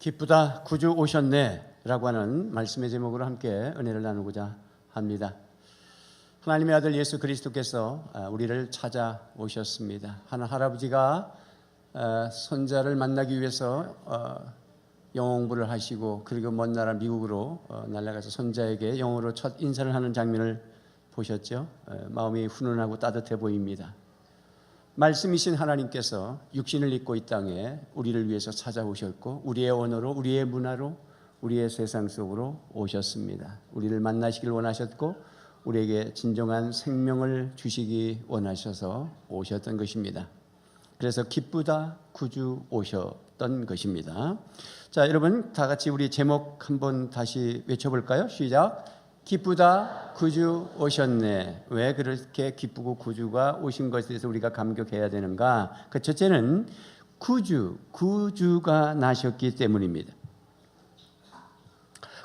기쁘다 구주 오셨네라고 하는 말씀의 제목으로 함께 은혜를 나누고자 합니다. 하나님의 아들 예수 그리스도께서 아, 우리를 찾아오셨습니다. 하나 할아버지가 아, 손자를 만나기 위해서 어, 영웅부를 하시고 그리고 먼 나라 미국으로 어, 날아가서 손자에게 영어로 첫 인사를 하는 장면을 보셨죠? 어, 마음이 훈훈하고 따뜻해 보입니다. 말씀이신 하나님께서 육신을 입고 이 땅에 우리를 위해서 찾아오셨고 우리의 언어로 우리의 문화로 우리의 세상 속으로 오셨습니다. 우리를 만나시길 원하셨고 우리에게 진정한 생명을 주시기 원하셔서 오셨던 것입니다. 그래서 기쁘다 구주 오셨던 것입니다. 자, 여러분 다 같이 우리 제목 한번 다시 외쳐 볼까요? 시작. 기쁘다 구주 오셨네. 왜 그렇게 기쁘고 구주가 오신 것에 대해서 우리가 감격해야 되는가? 그 첫째는 구주, 구주가 나셨기 때문입니다.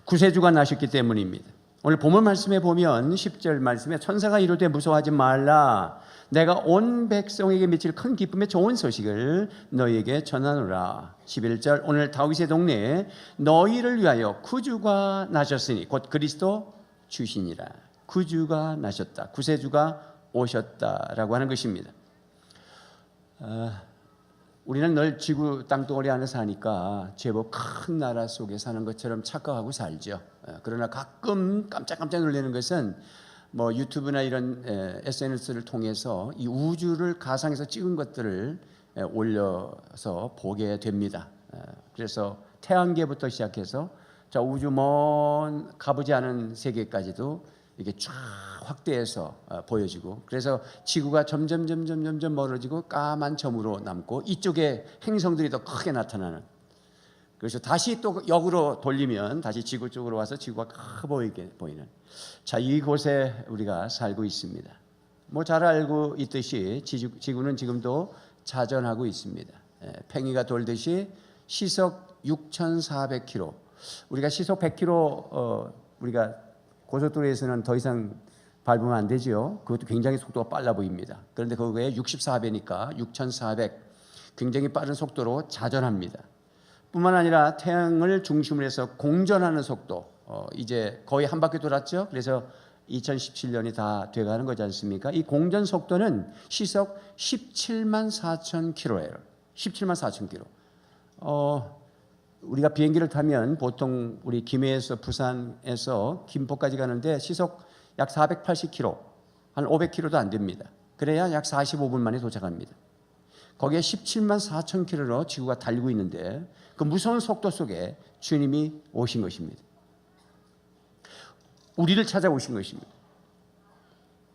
구세주가 나셨기 때문입니다. 오늘 본문 말씀에 보면 10절 말씀에 천사가 이르되 무서워하지 말라 내가 온 백성에게 미칠 큰 기쁨의 좋은 소식을 너희에게 전하노라 11절 오늘 다윗의 동네에 너희를 위하여 구주가 나셨으니 곧 그리스도 주시니라 구주가 나셨다 구세주가 오셨다라고 하는 것입니다 아, 우리는 늘 지구 땅덩어리 안에 사니까 제법 큰 나라 속에 사는 것처럼 착각하고 살죠. 어, 그러나 가끔 깜짝깜짝 놀라는 것은 뭐 유튜브나 이런 SNS를 통해서 이 우주를 가상에서 찍은 것들을 에, 올려서 보게 됩니다. 어, 그래서 태양계부터 시작해서 저 우주 먼 가보지 않은 세계까지도 이게 쫙 확대해서 어, 보여지고 그래서 지구가 점점 점점 점점 멀어지고 까만 점으로 남고 이쪽에 행성들이 더 크게 나타나는 그래서 다시 또 역으로 돌리면 다시 지구 쪽으로 와서 지구가 커 보이게 보이는 자 이곳에 우리가 살고 있습니다. 뭐 잘 알고 있듯이 지구, 지구는 지금도 자전하고 있습니다. 예, 팽이가 돌듯이 시속 6,400km 우리가 시속 100km 어, 우리가 고속도로에서는 더 이상 밟으면 안 되죠. 그것도 굉장히 속도가 빨라 보입니다. 그런데 그거에 64배니까 6,400 굉장히 빠른 속도로 자전합니다. 뿐만 아니라 태양을 중심으로 해서 공전하는 속도 어, 이제 거의 한 바퀴 돌았죠. 그래서 2017년이 다 돼가는 거지 않습니까? 이 공전 속도는 시속 17만 4천 킬로예요. 17만 4천 킬로. 어, 우리가 비행기를 타면 보통 우리 김해에서 부산에서 김포까지 가는데 시속 약 480km, 한 500km도 안 됩니다. 그래야 약 45분 만에 도착합니다. 거기에 17만 4천 킬로로 지구가 달리고 있는데 그 무서운 속도 속에 주님이 오신 것입니다. 우리를 찾아오신 것입니다.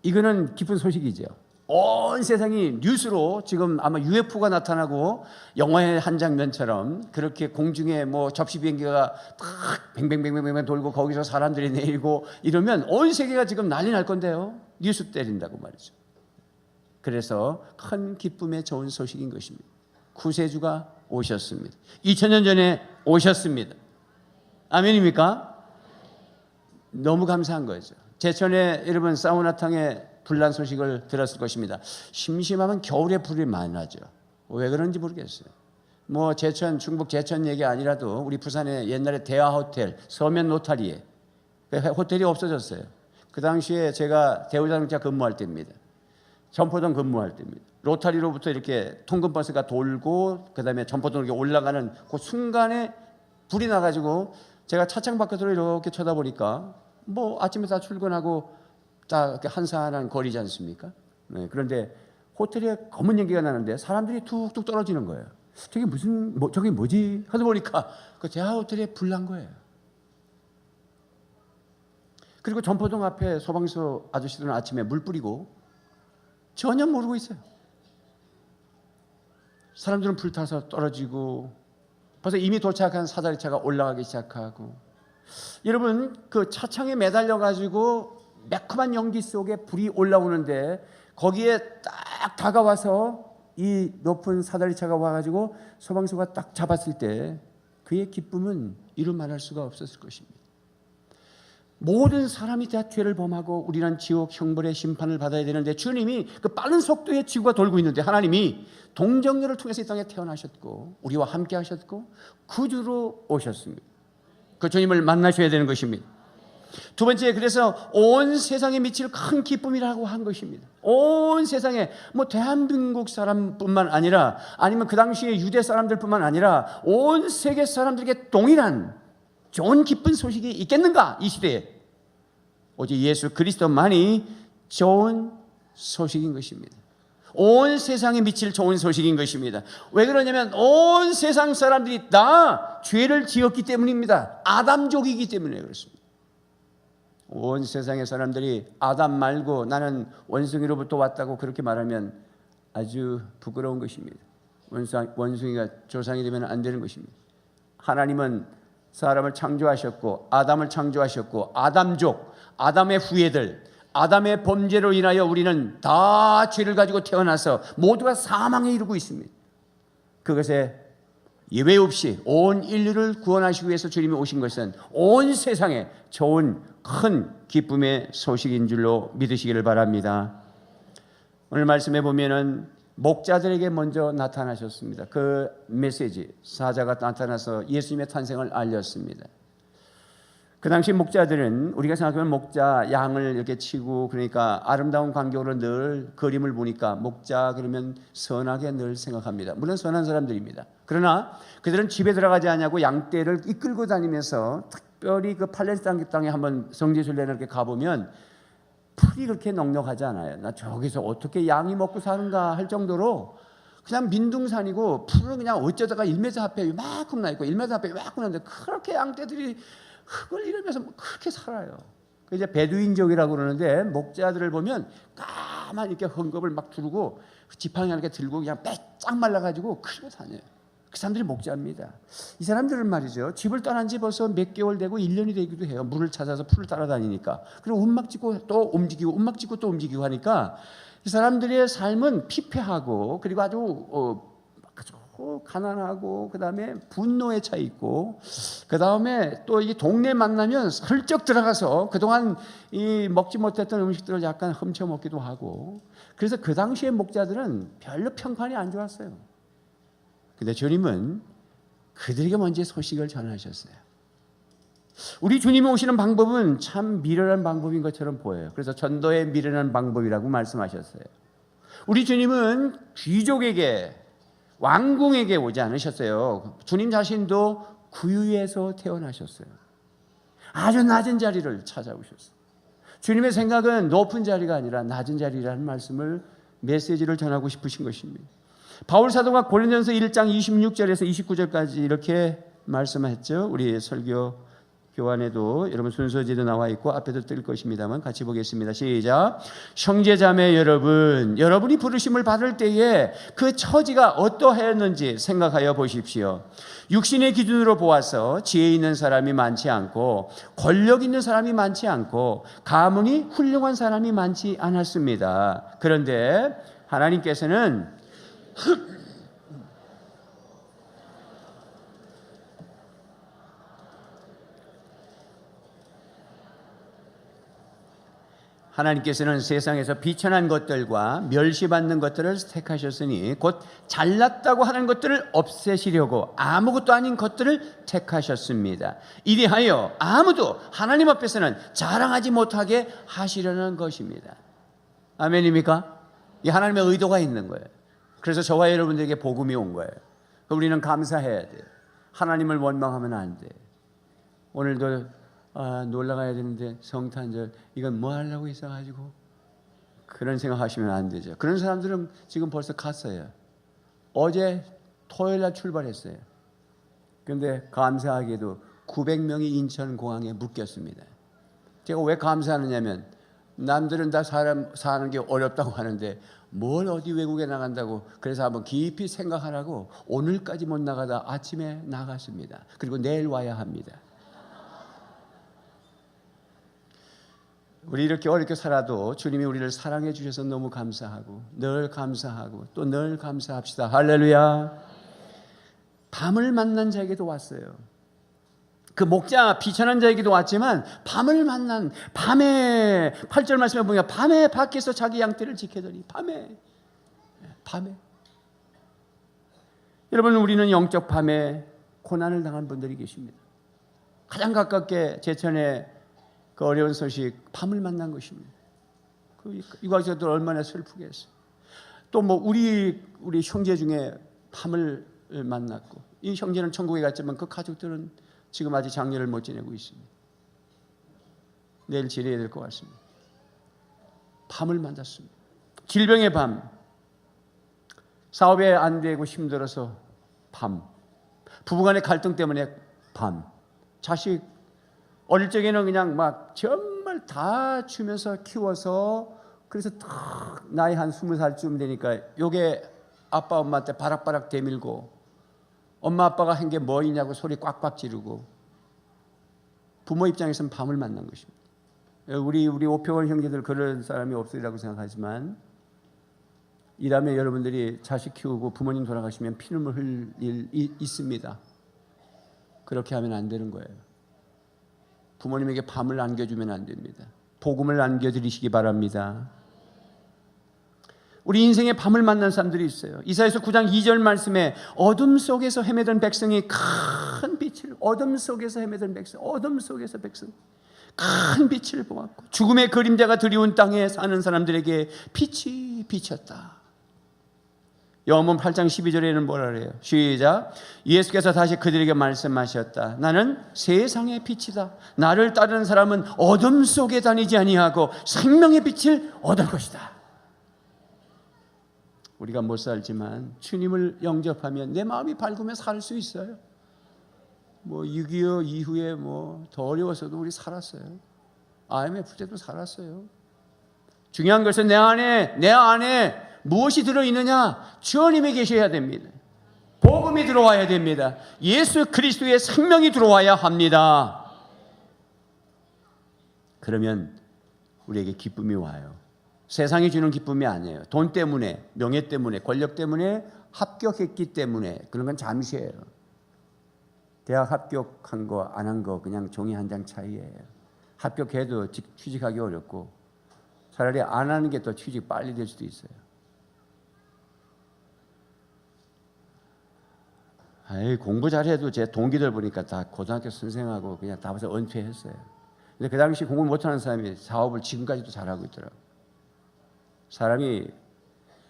이거는 기쁜 소식이죠. 온 세상이 뉴스로 지금 아마 UFO가 나타나고 영화의 한 장면처럼 그렇게 공중에 뭐 접시 비행기가 탁 뱅뱅뱅뱅뱅 돌고 거기서 사람들이 내리고 이러면 온 세계가 지금 난리 날 건데요. 뉴스 때린다고 말이죠. 그래서 큰 기쁨의 좋은 소식인 것입니다. 구세주가 오셨습니다. 2000년 전에 오셨습니다. 아멘입니까? 너무 감사한 거죠. 제천에 여러분 사우나탕에 불난 소식을 들었을 것입니다. 심심하면 겨울에 불이 많이 나죠. 왜 그런지 모르겠어요. 뭐 제천 중북 제천 얘기 아니라도 우리 부산에 옛날에 대하 호텔 서면 노타리에 그 호텔이 없어졌어요. 그 당시에 제가 대우자동차 근무할 때입니다. 점포동 근무할 때입니다. 로타리로부터 이렇게 통근 버스가 돌고 그다음에 점포동 이렇게 올라가는 그 순간에 불이 나가지고 제가 차창 밖으로 이렇게 쳐다보니까 뭐 아침에 다 출근하고 다 한산한 거리지 않습니까? 네, 그런데 호텔에 검은 연기가 나는데 사람들이 툭툭 떨어지는 거예요. 저게 무슨 뭐 저게 뭐지? 하다 보니까 그 대하 호텔에 불난 거예요. 그리고 점포동 앞에 소방서 아저씨들은 아침에 물 뿌리고 전혀 모르고 있어요. 사람들은 불타서 떨어지고 벌써 이미 도착한 사다리 차가 올라가기 시작하고 여러분 그 차창에 매달려 가지고 매콤한 연기 속에 불이 올라오는데 거기에 딱 다가와서 이 높은 사다리차가 와가지고 소방서가 딱 잡았을 때 그의 기쁨은 이루 말할 수가 없었을 것입니다. 모든 사람이 다 죄를 범하고 우리는 지옥 형벌의 심판을 받아야 되는데 주님이 그 빠른 속도의 지구가 돌고 있는데 하나님이 동정녀를 통해서 이 땅에 태어나셨고 우리와 함께 하셨고 구주로 오셨습니다. 그 주님을 만나셔야 되는 것입니다. 두 번째 그래서 온 세상에 미칠 큰 기쁨이라고 한 것입니다. 온 세상에 뭐 대한민국 사람뿐만 아니라 아니면 그 당시에 유대 사람들뿐만 아니라 온 세계 사람들에게 동일한 좋은 기쁜 소식이 있겠는가 이 시대에 오직 예수 그리스도만이 좋은 소식인 것입니다. 온 세상에 미칠 좋은 소식인 것입니다. 왜 그러냐면 온 세상 사람들이 다 죄를 지었기 때문입니다. 아담족이기 때문에 그렇습니다. 온 세상의 사람들이 아담 말고 나는 원숭이로부터 왔다고 그렇게 말하면 아주 부끄러운 것입니다. 원숭이가 조상이 되면 안 되는 것입니다. 하나님은 사람을 창조하셨고 아담을 창조하셨고 아담족, 아담의 후예들, 아담의 범죄로 인하여 우리는 다 죄를 가지고 태어나서 모두가 사망에 이르고 있습니다. 그것에 예외 없이 온 인류를 구원하시기 위해서 주님이 오신 것은 온 세상에 좋은 큰 기쁨의 소식인 줄로 믿으시기를 바랍니다. 오늘 말씀해 보면은 목자들에게 먼저 나타나셨습니다. 그 메시지 사자가 나타나서 예수님의 탄생을 알렸습니다. 그 당시 목자들은 우리가 생각하면 목자 양을 이렇게 치고 그러니까 아름다운 광경으로 늘 그림을 보니까 목자 그러면 선하게 늘 생각합니다. 물론 선한 사람들입니다. 그러나 그들은 집에 들어가지 않냐고 양떼를 이끌고 다니면서 특별히 그 팔레스타인 땅에 한번 성지순례를 이렇게 가보면 풀이 그렇게 넉넉하지 않아요. 나 저기서 어떻게 양이 먹고 사는가 할 정도로 그냥 민둥산이고 풀은 그냥 어쩌다가 1m 앞에 이만큼 나 있고 1m 앞에 이만큼 나는데 그렇게 양떼들이 흙을 이러면서 그렇게 살아요. 그 이제 베두인족이라고 그러는데 목자들을 보면 까만 이렇게 헝겊을 막 두르고 지팡이 이렇게 들고 그냥 빼짝 말라가지고 크고 다녀요. 그 사람들이 목자입니다. 이 사람들은 말이죠. 집을 떠난 지 벌써 몇 개월 되고 1년이 되기도 해요. 물을 찾아서 풀을 따라다니니까. 그리고 움막 짓고 또 움직이고 움막 짓고 또 움직이고 하니까 이 사람들의 삶은 피폐하고 그리고 아주 어, 아주 가난하고 그다음에 분노에 차 있고 그다음에 또 이 동네 만나면 슬쩍 들어가서 그동안 이 먹지 못했던 음식들을 약간 훔쳐 먹기도 하고 그래서 그 당시의 목자들은 별로 평판이 안 좋았어요. 근데 주님은 그들에게 먼저 소식을 전하셨어요. 우리 주님이 오시는 방법은 참 미련한 방법인 것처럼 보여요. 그래서 전도의 미련한 방법이라고 말씀하셨어요. 우리 주님은 귀족에게 왕궁에게 오지 않으셨어요. 주님 자신도 구유에서 태어나셨어요. 아주 낮은 자리를 찾아오셨어요. 주님의 생각은 높은 자리가 아니라 낮은 자리라는 말씀을 메시지를 전하고 싶으신 것입니다. 바울 사도가 고린도전서 1장 26절에서 29절까지 이렇게 말씀했죠. 우리 설교 교환에도 여러분 순서지도 나와 있고 앞에도 뜰 것입니다만 같이 보겠습니다. 시작. 형제자매 여러분, 여러분이 부르심을 받을 때에 그 처지가 어떠하였는지 생각하여 보십시오. 육신의 기준으로 보아서 지혜 있는 사람이 많지 않고 권력 있는 사람이 많지 않고 가문이 훌륭한 사람이 많지 않았습니다. 그런데 하나님께서는 하나님께서는 세상에서 비천한 것들과 멸시받는 것들을 택하셨으니 곧 잘났다고 하는 것들을 없애시려고 아무것도 아닌 것들을 택하셨습니다. 이리하여 아무도 하나님 앞에서는 자랑하지 못하게 하시려는 것입니다. 아멘입니까? 이 하나님의 의도가 있는 거예요. 그래서 저와 여러분들에게 복음이 온 거예요. 우리는 감사해야 돼. 하나님을 원망하면 안 돼. 오늘도 아, 놀러 가야 되는데 성탄절 이건 뭐 하려고 있어가지고 그런 생각하시면 안 되죠. 그런 사람들은 지금 벌써 갔어요. 어제 토요일 날 출발했어요. 근데 감사하게도 900명이 인천 공항에 묶였습니다. 제가 왜 감사하느냐면 남들은 다 사람 사는 게 어렵다고 하는데 뭘 어디 외국에 나간다고 그래서 한번 깊이 생각하라고 오늘까지 못 나가다 아침에 나갔습니다. 그리고 내일 와야 합니다. 우리 이렇게 어렵게 살아도 주님이 우리를 사랑해 주셔서 너무 감사하고 늘 감사하고 또 늘 감사합시다. 할렐루야. 밤을 만난 자에게도 왔어요. 그 목자 비천한 자에게도 왔지만 밤을 만난 밤에 8절 말씀에 보니까 밤에 밖에서 자기 양떼를 지켜더니 밤에 밤에 여러분 우리는 영적 밤에 고난을 당한 분들이 계십니다. 가장 가깝게 제천의 그 어려운 소식 밤을 만난 것입니다. 그 이과에서도 얼마나 슬프겠어요. 또 뭐 우리 우리 형제 중에 밤을 만났고 이 형제는 천국에 갔지만 그 가족들은 지금 아직 장례를 못 지내고 있습니다. 내일 지내야 될 것 같습니다. 밤을 만났습니다. 질병의 밤, 사업에 안 되고 힘들어서 밤, 부부간의 갈등 때문에 밤, 자식 어릴 적에는 그냥 막 정말 다 주면서 키워서 그래서 딱 나이 한 스무 살쯤 되니까 요게 아빠 엄마한테 바락바락 대밀고 엄마 아빠가 한 게 뭐 있냐고 소리 꽉꽉 지르고 부모 입장에서는 밤을 만난 것입니다. 우리 우리 오평원 형제들 그런 사람이 없으리라고 생각하지만 이라면 여러분들이 자식 키우고 부모님 돌아가시면 피눈물 흘릴 일 있습니다. 그렇게 하면 안 되는 거예요. 부모님에게 밤을 안겨주면 안 됩니다. 복음을 안겨드리시기 바랍니다. 우리 인생에 밤을 만난 사람들이 있어요. 이사에서 9장 2절 말씀에 어둠 속에서 헤매던 백성이 큰 빛을 어둠 속에서 헤매던 백성, 어둠 속에서 백성 큰 빛을 보았고 죽음의 그림자가 드리운 땅에 사는 사람들에게 빛이 비쳤다. 영문 8장 12절에는 뭐라 그래요? 시작. 예수께서 다시 그들에게 말씀하셨다. 나는 세상의 빛이다. 나를 따르는 사람은 어둠 속에 다니지 아니하고 생명의 빛을 얻을 것이다. 우리가 못 살지만 주님을 영접하면 내 마음이 밝으면 살 수 있어요. 뭐 6.25 이후에 뭐 더 어려워서도 우리 살았어요. IMF 때도 살았어요. 중요한 것은 내 안에 내 안에 무엇이 들어 있느냐? 주님이 계셔야 됩니다. 복음이 들어와야 됩니다. 예수 그리스도의 생명이 들어와야 합니다. 그러면 우리에게 기쁨이 와요. 세상이 주는 기쁨이 아니에요. 돈 때문에, 명예 때문에, 권력 때문에 합격했기 때문에 그런 건 잠시예요. 대학 합격한 거 안 한 거 그냥 종이 한 장 차이예요. 합격해도 취직하기 어렵고 차라리 안 하는 게 더 취직 빨리 될 수도 있어요. 아이, 공부 잘해도 제 동기들 보니까 다 고등학교 선생하고 그냥 다 벌써 은퇴했어요. 근데 그 당시 공부 못하는 사람이 사업을 지금까지도 잘하고 있더라고. 사람이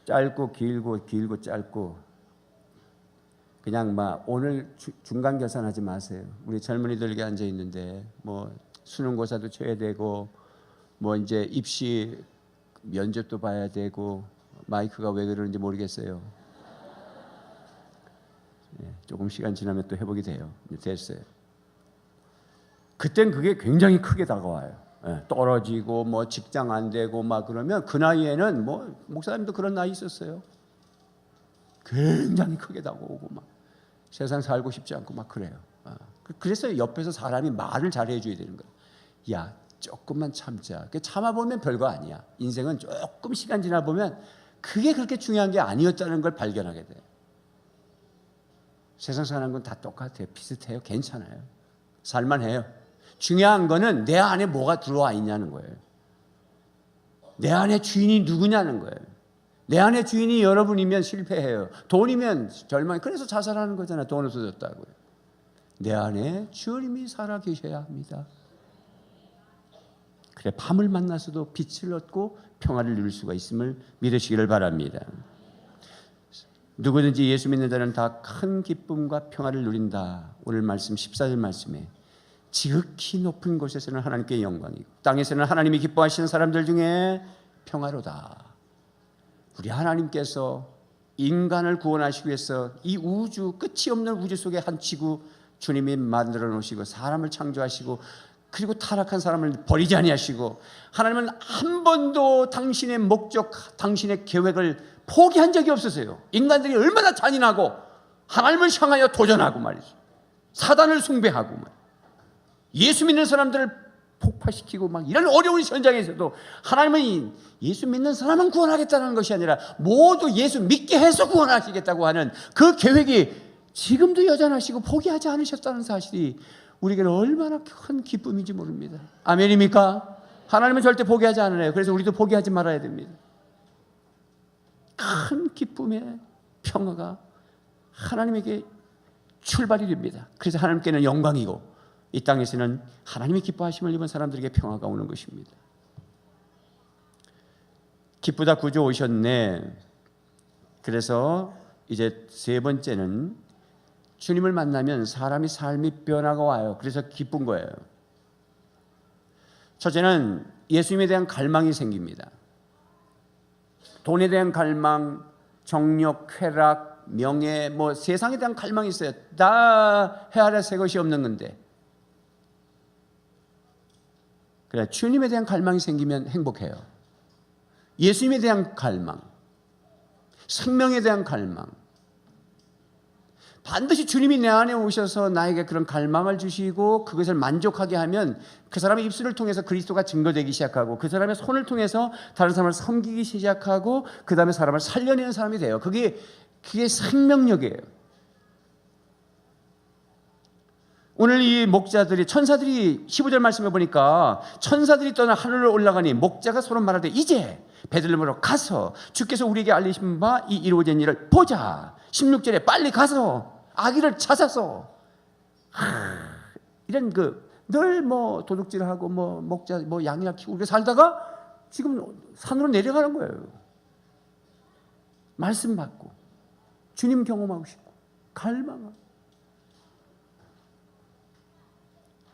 짧고 길고 길고 짧고 그냥 막 오늘 주, 중간 계산하지 마세요. 우리 젊은이들에게 앉아 있는데 뭐 수능고사도 쳐야 되고 뭐 이제 입시 면접도 봐야 되고 마이크가 왜 그러는지 모르겠어요. 예, 조금 시간 지나면 또 회복이 돼요. 됐어요. 그땐 그게 굉장히 크게 다가와요. 예, 떨어지고 뭐 직장 안 되고 막 그러면 그 나이에는 뭐 목사님도 그런 나이 있었어요. 굉장히 크게 다가오고 막 세상 살고 싶지 않고 막 그래요. 아, 그, 그래서 옆에서 사람이 말을 잘 해 줘야 되는 거야. 야, 조금만 참자. 그 참아 보면 별거 아니야. 인생은 조금 시간 지나 보면 그게 그렇게 중요한 게 아니었다는 걸 발견하게 돼. 세상 사는 건 다 똑같아요. 비슷해요. 괜찮아요. 살만해요. 중요한 거는 내 안에 뭐가 들어와 있냐는 거예요. 내 안에 주인이 누구냐는 거예요. 내 안에 주인이 여러분이면 실패해요. 돈이면 절망. 그래서 자살하는 거잖아요. 돈 없어졌다고요. 내 안에 주님이 살아 계셔야 합니다. 그래 밤을 만나서도 빛을 얻고 평화를 누릴 수가 있음을 믿으시기를 바랍니다. 누구든지 예수 믿는 자는 다 큰 기쁨과 평화를 누린다. 오늘 말씀 14절 말씀에 지극히 높은 곳에서는 하나님께 영광이고 땅에서는 하나님이 기뻐하시는 사람들 중에 평화로다. 우리 하나님께서 인간을 구원하시기 위해서 이 우주 끝이 없는 우주 속에 한 지구 주님이 만들어 놓으시고 사람을 창조하시고 그리고 타락한 사람을 버리지 아니하시고 하나님은 한 번도 당신의 목적, 당신의 계획을 포기한 적이 없으세요. 인간들이 얼마나 잔인하고 하나님을 향하여 도전하고 말이죠. 사단을 숭배하고 말. 예수 믿는 사람들을 폭파시키고 막 이런 어려운 현장에서도 하나님은 예수 믿는 사람만 구원하겠다는 것이 아니라 모두 예수 믿게 해서 구원하시겠다고 하는 그 계획이 지금도 여전하시고 포기하지 않으셨다는 사실이 우리에게는 얼마나 큰 기쁨인지 모릅니다. 아멘입니까? 하나님은 절대 포기하지 않아요. 그래서 우리도 포기하지 말아야 됩니다. 큰 기쁨의 평화가 하나님에게 출발이 됩니다. 그래서 하나님께는 영광이고 이 땅에서는 하나님의 기뻐하심을 입은 사람들에게 평화가 오는 것입니다. 기쁘다 구주 오셨네. 그래서 이제 세 번째는 주님을 만나면 사람이 삶이 변화가 와요. 그래서 기쁜 거예요. 첫째는 예수님에 대한 갈망이 생깁니다. 돈에 대한 갈망, 정력, 쾌락, 명예, 뭐 세상에 대한 갈망이 있어요. 다 헤아려 새 것이 없는 건데. 그래 주님에 대한 갈망이 생기면 행복해요. 예수님에 대한 갈망, 생명에 대한 갈망. 반드시 주님이 내 안에 오셔서 나에게 그런 갈망을 주시고 그것을 만족하게 하면 그 사람의 입술을 통해서 그리스도가 증거되기 시작하고 그 사람의 손을 통해서 다른 사람을 섬기기 시작하고 그 다음에 사람을 살려내는 사람이 돼요. 그게 그게 생명력이에요. 오늘 이 목자들이 천사들이 15절 말씀해 보니까 천사들이 떠나 하늘로 올라가니 목자가 서로 말하되 이제 베들레헴으로 가서 주께서 우리에게 알리신 바 이 이루어진 일을 보자. 16절에 빨리 가서 아기를 찾아서 하, 이런 그 늘 뭐 도둑질하고 뭐 목자 뭐 양이나 키우고 이렇게 살다가 지금 산으로 내려가는 거예요. 말씀 받고 주님 경험하고 싶고 갈망하고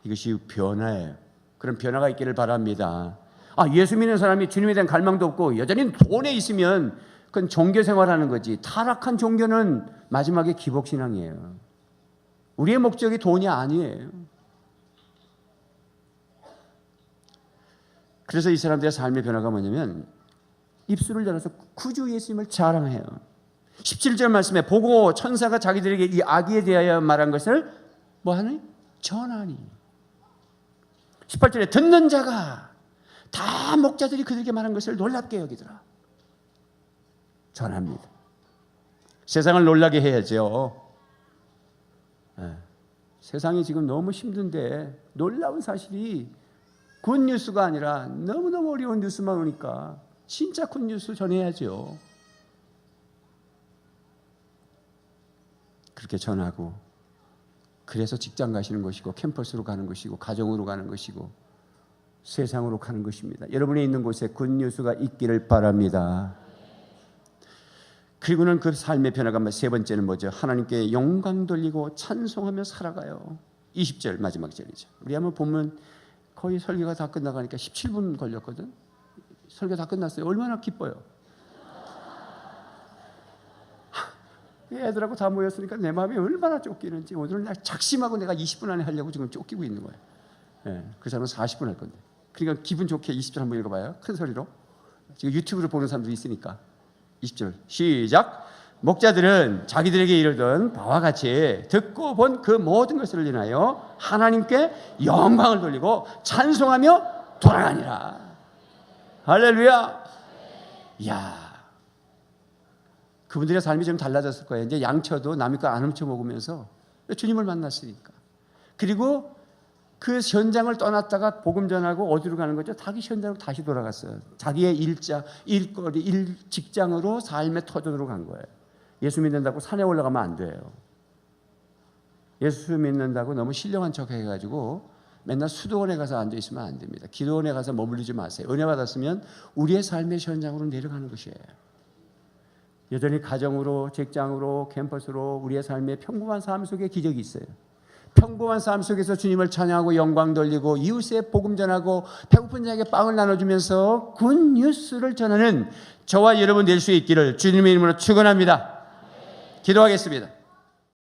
이것이 변화예요. 그런 변화가 있기를 바랍니다. 아, 예수 믿는 사람이 주님에 대한 갈망도 없고 여전히 돈에 있으면 그건 종교 생활하는 거지. 타락한 종교는 마지막에 기복 신앙이에요. 우리의 목적이 돈이 아니에요. 그래서 이 사람들의 삶의 변화가 뭐냐면 입술을 열어서 구주 예수님을 자랑해요. 17절 말씀에 보고 천사가 자기들에게 이 아기에 대하여 말한 것을 뭐 하니? 전하니. 18절에 듣는 자가 다 목자들이 그들에게 말한 것을 놀랍게 여기더라. 전합니다. 세상을 놀라게 해야죠. 예. 세상이 지금 너무 힘든데 놀라운 사실이 굿 뉴스가 아니라 너무너무 어려운 뉴스만 오니까 진짜 굿 뉴스 전해야죠. 그렇게 전하고 그래서 직장 가시는 것이고 캠퍼스로 가는 것이고 가정으로 가는 것이고 세상으로 가는 것입니다. 여러분이 있는 곳에 굿뉴스가 있기를 바랍니다. 그리고는 그 삶의 변화가 세 번째는 뭐죠? 하나님께 영광 돌리고 찬송하며 살아가요. 20절 마지막 절이죠. 우리 한번 보면 거의 설교가 다 끝나가니까 17분 걸렸거든. 설교 다 끝났어요. 얼마나 기뻐요. 애들하고 다 모였으니까 내 마음이 얼마나 쫓기는지 오늘은 날 작심하고 내가 20분 안에 하려고 지금 쫓기고 있는 거예요. 예, 그 사람은 40분 할 건데. 그러니까 기분 좋게 20절 한번 읽어봐요. 큰 소리로. 지금 유튜브로 보는 사람들이 있으니까. 20절 시작. 목자들은 자기들에게 이르던 바와 같이 듣고 본 그 모든 것을 인하여 하나님께 영광을 돌리고 찬송하며 돌아가니라. 할렐루야. 야. 그분들의 삶이 좀 달라졌을 거예요. 이제 양쳐도 남의 거 안 훔쳐 먹으면서 주님을 만났으니까. 그리고 그 현장을 떠났다가 복음 전하고 어디로 가는 거죠? 자기 현장으로 다시 돌아갔어요. 자기의 일자, 일거리, 일 직장으로 삶의 터전으로 간 거예요. 예수 믿는다고 산에 올라가면 안 돼요. 예수 믿는다고 너무 신령한 척 해가지고 맨날 수도원에 가서 앉아 있으면 안 됩니다. 기도원에 가서 머물리지 마세요. 은혜 받았으면 우리의 삶의 현장으로 내려가는 것이에요. 여전히 가정으로, 직장으로, 캠퍼스로 우리의 삶의 평범한 삶 속에 기적이 있어요. 평범한 삶 속에서 주님을 찬양하고 영광 돌리고 이웃에 복음 전하고 배고픈 자에게 빵을 나눠주면서 굿 뉴스를 전하는 저와 여러분 될 수 있기를 주님의 이름으로 축원합니다. 기도하겠습니다.